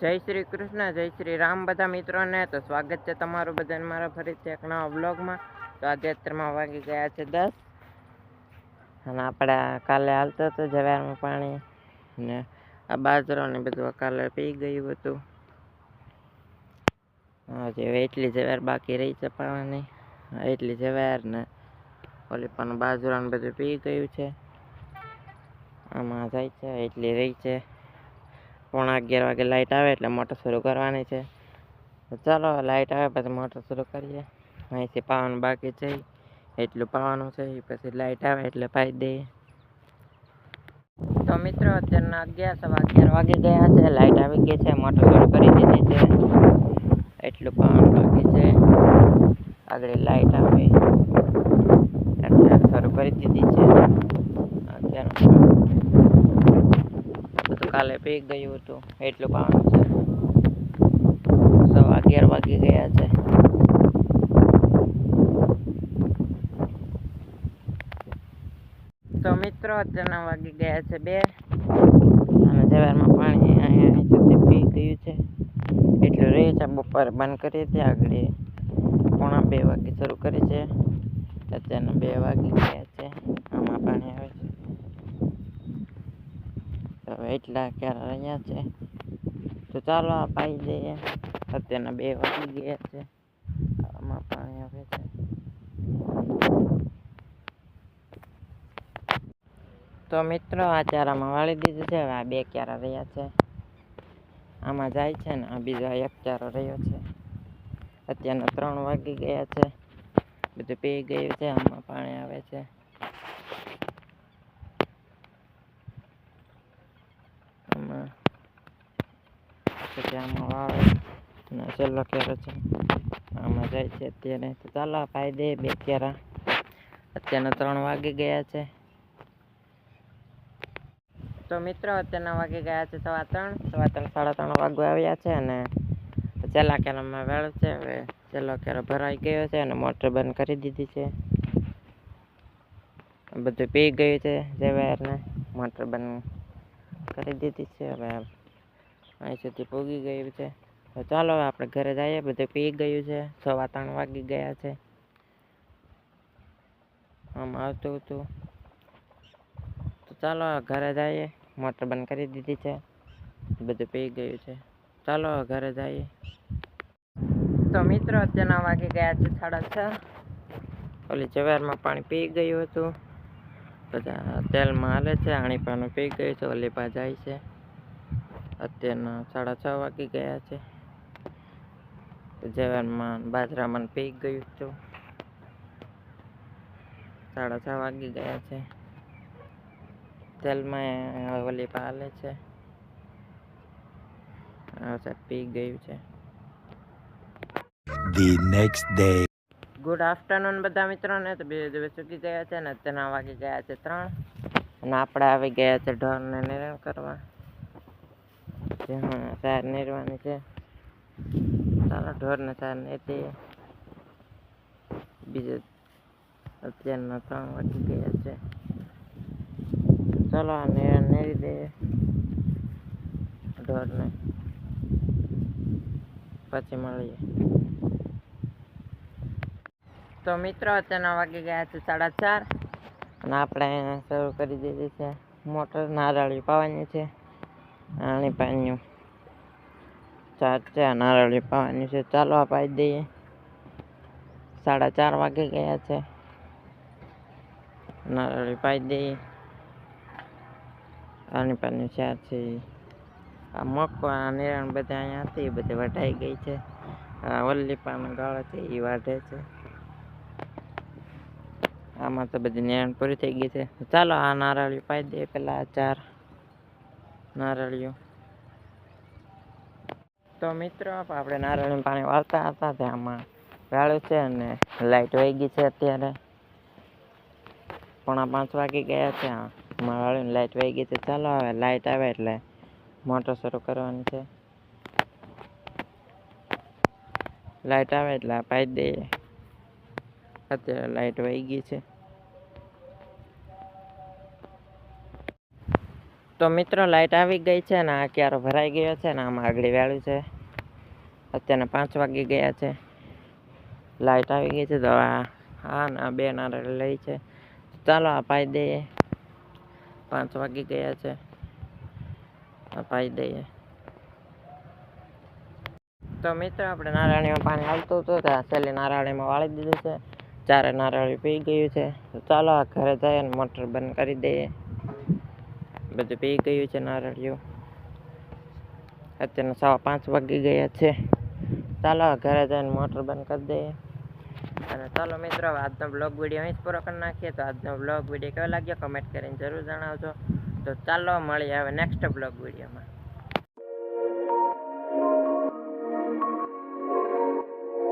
જય શ્રી કૃષ્ણ, જય શ્રી રામ બધા મિત્રોને. તો સ્વાગત છે તમારું બધાને મારા ફરીથી એક નવા બ્લોગમાં તો આજે અત્યારમાં વાગી ગયા છે દસ. અને આપણે કાલે હાલતો હતો જવારમાં પાણી ને આ બાજરો ને બધું કાલે પી ગયું હતું. હજી એટલી જવાર બાકી રહી છે પાવાની. એટલી જવાર ને ઓલી પણ બાજરો ને બધું પી ગયું છે. આમાં જાય છે, એટલી રહી છે. પોણા અગિયાર વાગે લાઇટ આવે એટલે મોટર શરૂ કરવાની છે. ચાલો લાઇટ આવે પછી મોટર શરૂ કરીએ. અહીંથી પાવાનું બાકી છે. એટલું પાવાનું છે. પછી લાઇટ આવે એટલે પાઈ દઈએ તો મિત્રો અત્યારના અગિયાર, સવા અગિયાર વાગી ગયા છે. લાઇટ આવી ગઈ છે. મોટર શરૂ કરી દીધી છે. એટલું પાવાનું બાકી છે. આગળ લાઇટ આવે. શરૂ કરી દીધી છે અત્યારે બધું કાલે પી ગયું હતું, એટલું પાણી છે. સવા અગિયાર વાગી ગયા છે. તો મિત્રો, અત્યારના વાગી ગયા છે બે. અને જવારમાં પાણી અહીંયા અહીં સુધી પી ગયું છે. એટલું રહે છે, બપોરે બંધ કરી હતી, આગળ પોણા બે વાગે શરૂ કરી છે. અત્યારના બે વાગી ગયા છે આમાં પાણી આવે છે તો એટલા ક્યારે રહ્યા છે? તો ચાલો આ પાઈ જઈએ અત્યારના બે વાગી ગયા છે. આમાં પાણી આવે છે. તો મિત્રો, આ ચારામાં વાળી દીધું છે. હવે આ બે ક્યારા રહ્યા છે? આમાં જાય છે ને, આ બીજો એક ચારો રહ્યો છે. અત્યારના ત્રણ વાગી ગયા છે. બધું પી ગયું છે. આમાં પાણી આવે છે આમાં પછી આમાં વાવે અને છેલ્લો કેરો છે. આમાં જાય છે અત્યારે. તો ચાલો ફાયદે બે કેરા. અત્યારના ત્રણ વાગી ગયા છે. તો મિત્રો, અત્યારના વાગી ગયા છે સવા ત્રણ. સવા ત્રણ, સાડા ત્રણ વાગવા આવ્યા છે અને છેલ્લા કેરામાં વેળ છે. હવે છેલ્લો કેરો ભરાઈ ગયો છે અને મોટર બંધ કરી દીધી છે. બધું પી ગયું છે જવારને મોટર બંધ કરી દીધી છે. હવે અહીં સુધી પૂગી ગયું છે. તો ચાલો આપણે ઘરે જઈએ. બધું પી ગયું છે. સવા ત્રણ વાગી ગયા છે. આમ આવતું હતું. તો ચાલો ઘરે જઈએ. મોટર બંધ કરી દીધી છે. બધું પી ગયું છે. ચાલો ઘરે જઈએ. તો મિત્રો અત્યારના વાગી ગયા છે, સાડા છ. ઓલી જવારમાં પાણી પી ગયું હતું. બધા તેલમાં હાલે છે. આણી પાણી પી ગયું છે. ઓલી પા જાય છે. અત્યારના સાડા છ વાગી ગયા છે. જવારમાં બાજરામાં પી ગયું હતું સાડા છ વાગી ગયા છે. તેલમાં ઓલી પાલે છે. પી ગયું છે. The next day. Good afternoon બધા મિત્રોને. તો બે દિવસ ચૂકી ગયા છે ને તેના વાગી ગયા છે ત્રણ. અને આપણે આવી ગયા છે ઢોરને નિરણ કરવા. જેમાં સાર નેરવાની છે. ચાલો, ઢોરને સાર નીરતી બીજે અત્યારના ત્રણ વાગી ગયા છે. ચાલો, આ નેરા નેરી દઈએ. ઢોરને. પછી મળીએ. તો મિત્રો, અત્યારના વાગી ગયા છે સાડા ચાર. અને આપણે શરૂ કરી દીધી છે. મોટર નારળી પાવાની છે. આણી પાણીનું ચાર છે, નારળી પાવાની છે. ચાલો આ પાઈ દઈએ. સાડા ચાર વાગે ગયા છે. નારળી પાઈ દઈએ. આણી પાણી ચાર છે. આ મકો આ નિરણ બધા અહીંયા હતી એ બધી વઢાઈ ગઈ છે. આ વલ્લી પાનો ગાળો છે, એ વાઢે છે. આમાં તો બધી નિરણ પૂરી થઈ ગઈ છે. ચાલો આ નારળી પાઈ દઈએ, પેલા ચાર. નારળીઓ. તો મિત્રો આપણે નારળીનું પાણી વાળતા હતા ત્યાંમાં વાળું છે અને લાઈટ વહી ગઈ છે અત્યારે. પોણા પાંચ વાગી ગયા છે આમાં વાળીને લાઈટ વહી ગઈ છે. ચાલો હવે લાઈટ આવે એટલે મોટર શરૂ કરવાની છે. લાઈટ આવે એટલે પાઈ દઈએ. અત્યારે લાઈટ વહી ગઈ છે. તો મિત્રો લાઇટ આવી ગઈ છે ને, આ ક્યારો ભરાઈ ગયો છે ને, આમાં આગળ વાળું છે. અત્યારના પાંચ વાગી ગયા છે. લાઈટ આવી ગઈ છે તો આ હા ને, આ બે નારિયેળ લઈ છે. ચાલો આ પાઈ દઈએ. પાંચ વાગી ગયા છે. આ પાઈ દઈએ. તો મિત્રો, આપણે નારાયણીમાં પાણી આવતું હતું તો છેલ્લે નારાયણીમાં વાળી દીધું છે. ચારે નારાયણી પી ગયું છે. તો ચાલો આ ઘરે જઈએ મોટર બંધ કરી દઈએ. બધું પી ગયું છે નારળિયું અત્યારના સવા પાંચ વાગી ગયા છે. ચાલો ઘરે જઈને મોટર બંધ કરી દઈએ. અને ચાલો મિત્રો આજનો બ્લોગ વીડિયો અહીં જ પૂરો કરી નાખીએ. તો આજનો બ્લોગ વીડિયો કેવો લાગ્યો? કમેન્ટ કરીને જરૂર જણાવજો. તો ચાલો મળીએ હવે નેક્સ્ટ બ્લોગ વિડીયોમાં